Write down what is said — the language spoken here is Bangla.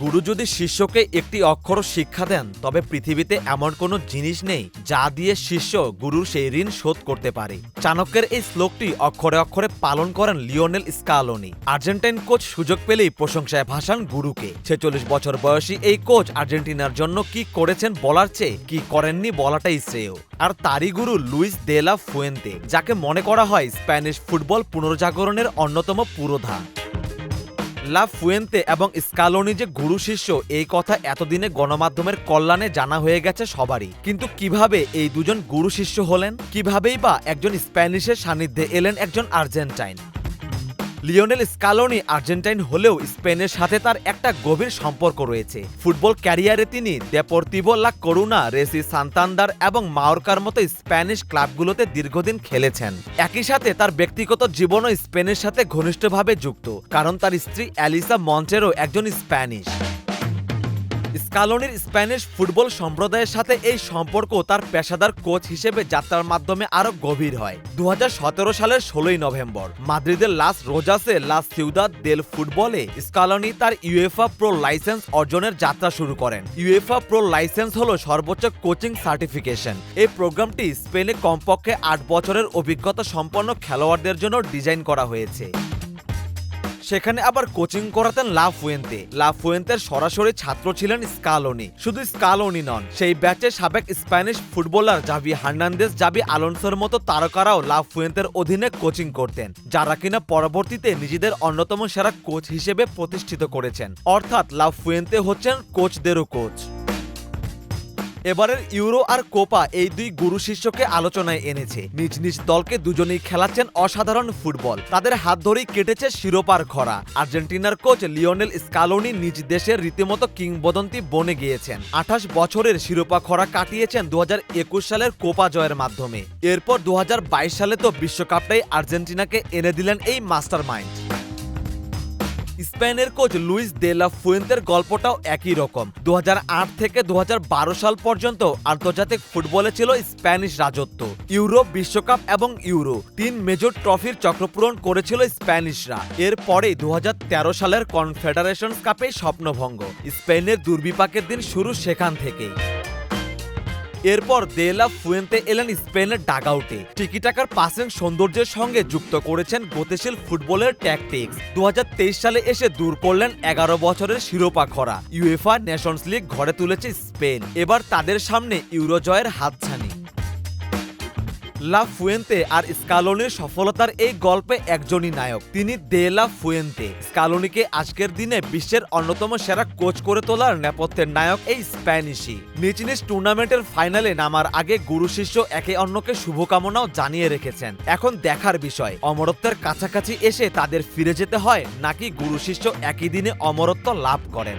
গুরু যদি শিষ্যকে একটি অক্ষর শিক্ষা দেন, তবে পৃথিবীতে এমন কোনো জিনিস নেই যা দিয়ে শিষ্য গুরুর সেই ঋণ শোধ করতে পারে। চাণক্যের এই শ্লোকটি অক্ষরে অক্ষরে পালন করেন লিওনেল স্কালোনি। আর্জেন্টাইন কোচ সুযোগ পেলেই প্রশংসায় ভাসান গুরুকে। ছেচল্লিশ বছর বয়সী এই কোচ আর্জেন্টিনার জন্য কি করেছেন বলার চেয়ে, কি করেননি বলাটাই শ্রেয়। আর তারই গুরু লুইস দেলা ফুয়েন্তে, যাকে মনে করা হয় স্প্যানিশ ফুটবল পুনর্জাগরণের অন্যতম পুরোধা। লা ফুয়েন্তে এবং স্কালোনি যে গুরু শিষ্য, এই কথা এতদিনে গণমাধ্যমের কল্যাণে জানা হয়ে গেছে সবারই। কিন্তু কীভাবে এই দুজন গুরু শিষ্য হলেন? কিভাবেই বা একজন স্প্যানিশের সান্নিধ্যে এলেন একজন আর্জেন্টাইন? লিওনেল স্কালোনি আর্জেন্টাইন হলেও স্পেনের সাথে তার একটা গভীর সম্পর্ক রয়েছে। ফুটবল ক্যারিয়ারে তিনি দেপোর্তিভো লা করুণা, রেসি সান্তান্দার এবং মাওরকার মতো স্প্যানিশ ক্লাবগুলোতে দীর্ঘদিন খেলেছেন। একই সাথে তার ব্যক্তিগত জীবনও স্পেনের সাথে ঘনিষ্ঠভাবে যুক্ত, কারণ তার স্ত্রী অ্যালিসা মন্টেরো একজন স্প্যানিশ। স্কালোনির স্প্যানিশ ফুটবল সম্প্রদায়ের সাথে এই সম্পর্ক তার পেশাদার কোচ হিসেবে যাত্রার মাধ্যমে আরও গভীর হয়। দু হাজার সতেরো সালের ষোলোই নভেম্বর, মাদ্রিদের লাস রোজাসে লাস সিউদাদ দেল ফুটবলে স্কালোনি তার ইউএফা প্রো লাইসেন্স অর্জনের যাত্রা শুরু করেন। ইউএফা প্রো লাইসেন্স হলো সর্বোচ্চ কোচিং সার্টিফিকেশন। এই প্রোগ্রামটি স্পেনে কমপক্ষে আট বছরের অভিজ্ঞতা সম্পন্ন খেলোয়াড়দের জন্য ডিজাইন করা হয়েছে। সেখানে আবার কোচিং করাতেন লা ফুয়েন্তে। লা ফুয়েন্তের সরাসরি ছাত্র ছিলেন স্কালোনি। শুধু স্কালোনি নন, সেই ব্যাচে সাবেক Spanish footballer Xavi Hernandez Xavi আলোনসোর মতো তারকারাও লা ফুয়েন্তের অধীনে কোচিং করতেন, যারা কিনা পরবর্তীতে নিজেদের অন্যতম সেরা কোচ হিসেবে প্রতিষ্ঠিত করেছেন। অর্থাৎ লা ফুয়েন্তে হচ্ছেন কোচদেরও কোচ। এবারের ইউরো আর কোপা এই দুই গুরু শিষ্যকে আলোচনায় এনেছে। নিজ নিজ দলকে দুজনেই খেলাচ্ছেন অসাধারণ ফুটবল। তাদের হাত ধরেই কেটেছে শিরোপার খরা। আর্জেন্টিনার কোচ লিওনেল স্কালোনি নিজ দেশের রীতিমতো কিংবদন্তি বনে গিয়েছেন। আঠাশ বছরের শিরোপা খরা কাটিয়েছেন দু হাজার একুশ সালের কোপা জয়ের মাধ্যমে। এরপর দু হাজার বাইশ সালে তো বিশ্বকাপটাই আর্জেন্টিনাকে এনে দিলেন এই মাস্টার মাইন্ড স্পেনের কোচ লুইস দেলা ফুয়েন্তের গল্পটাও একই রকম। দু হাজার আট থেকে দু হাজার বারো সাল পর্যন্ত আন্তর্জাতিক ফুটবলে ছিল স্প্যানিশ রাজত্ব। ইউরোপ বিশ্বকাপ এবং ইউরো তিন মেজর ট্রফির চক্রপূরণ করেছিল স্প্যানিশরা। এরপরে দু হাজার তেরো সালের কনফেডারেশন কাপে স্বপ্নভঙ্গ। স্পেনের দুর্বিপাকের দিন শুরু সেখান থেকেই। এরপর দেলা ফুয়েন্তে এলেন স্পেনের ডাগআউটে। টিকিটাকার পাসিং সৌন্দর্যের সঙ্গে যুক্ত করেছেন গতিশীল ফুটবলের ট্যাকটিক্স দু হাজার তেইশ সালে এসে দূর করলেন এগারো বছরের শিরোপা খরা। ইউএফা নেশনস লিগ ঘরে তুলেছে স্পেন। এবার তাদের সামনে ইউরো জয়ের হাতছানি। লা ফুয়েন্তে আর স্কালোনির সফলতার এই গল্পে একজনই নায়ক। তিনি দে লা ফুয়েন্তে। স্কালোনিকে আজকের দিনে বিশ্বের অন্যতম সেরা কোচ করে তোলার নেপথ্যের নায়ক এই স্প্যানিশি নিজ নিজ টুর্নামেন্টের ফাইনালে নামার আগে গুরু শিষ্য একে অন্যকে শুভকামনাও জানিয়ে রেখেছেন। এখন দেখার বিষয়, অমরত্বের কাছাকাছি এসে তাদের ফিরে যেতে হয় নাকি গুরু শিষ্য একই দিনে অমরত্ব লাভ করেন?